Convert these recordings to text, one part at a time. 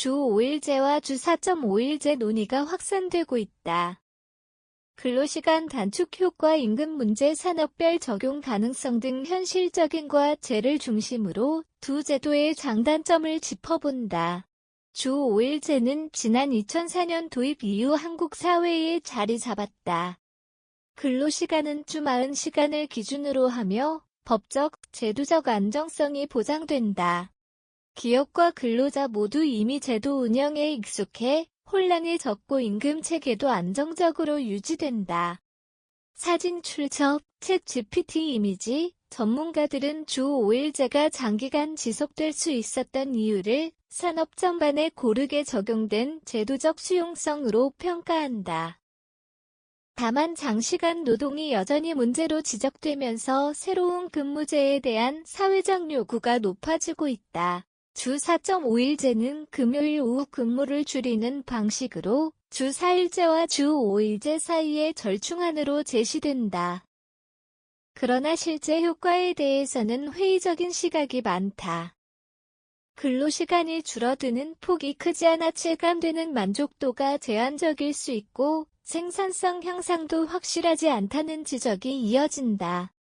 주 5일제와 주 4.5일제 논의가 확산되고 있다. 근로시간 단축 효과 임금 문제 산업별 적용 가능성 등 현실적인 과 제를 중심으로 두 제도의 장단점을 짚어본다. 주 5일제는 지난 2004년 도입 이후 한국 사회에 자리 잡았다. 근로시간은 주 40시간을 기준으로 하며 법적, 제도적 안정성이 보장된다. 기업과 근로자 모두 이미 제도 운영에 익숙해 혼란이 적고 임금 체계도 안정적으로 유지된다. 사진 출처, 챗 GPT 이미지, 전문가들은 주 5일제가 장기간 지속될 수 있었던 이유를 산업 전반에 고르게 적용된 제도적 수용성으로 평가한다. 다만 장시간 노동이 여전히 문제로 지적되면서 새로운 근무제에 대한 사회적 요구가 높아지고 있다. 주 4.5일제는 금요일 오후 근무를 줄이는 방식으로 주 4일제와 주 5일제 사이의 절충안으로 제시된다. 그러나 실제 효과에 대해서는 회의적인 시각이 많다. 근로시간이 줄어드는 폭이 크지 않아 체감되는 만족도가 제한적일 수 있고 생산성 향상도 확실하지 않다는 지적이 이어진다.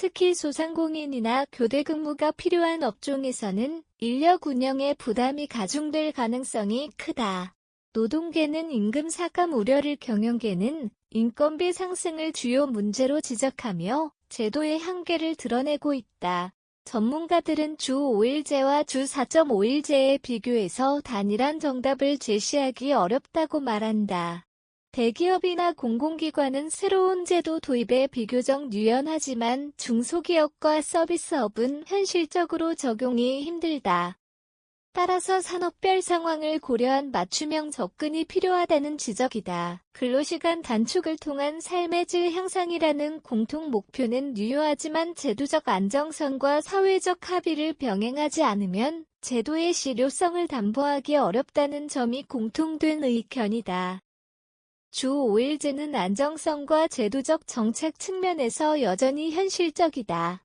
특히 소상공인이나 교대 근무가 필요한 업종에서는 인력 운영에 부담이 가중될 가능성이 크다. 노동계는 임금 삭감 우려를 경영계는 인건비 상승을 주요 문제로 지적하며 제도의 한계를 드러내고 있다. 전문가들은 주 5일제와 주 4.5일제에 비교해서 단일한 정답을 제시하기 어렵다고 말한다. 대기업이나 공공기관은 새로운 제도 도입에 비교적 유연하지만 중소기업과 서비스업은 현실적으로 적용이 힘들다. 따라서 산업별 상황을 고려한 맞춤형 접근이 필요하다는 지적이다. 근로시간 단축을 통한 삶의 질 향상이라는 공통 목표는 유효하지만 제도적 안정성과 사회적 합의를 병행하지 않으면 제도의 실효성을 담보하기 어렵다는 점이 공통된 의견이다. 주 5일제는 안정성과 제도적 정책 측면에서 여전히 현실적이다.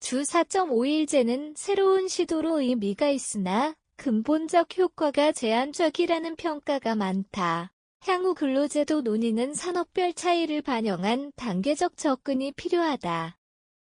주 4.5일제는 새로운 시도로 의미가 있으나 근본적 효과가 제한적이라는 평가가 많다. 향후 근로제도 논의는 산업별 차이를 반영한 단계적 접근이 필요하다.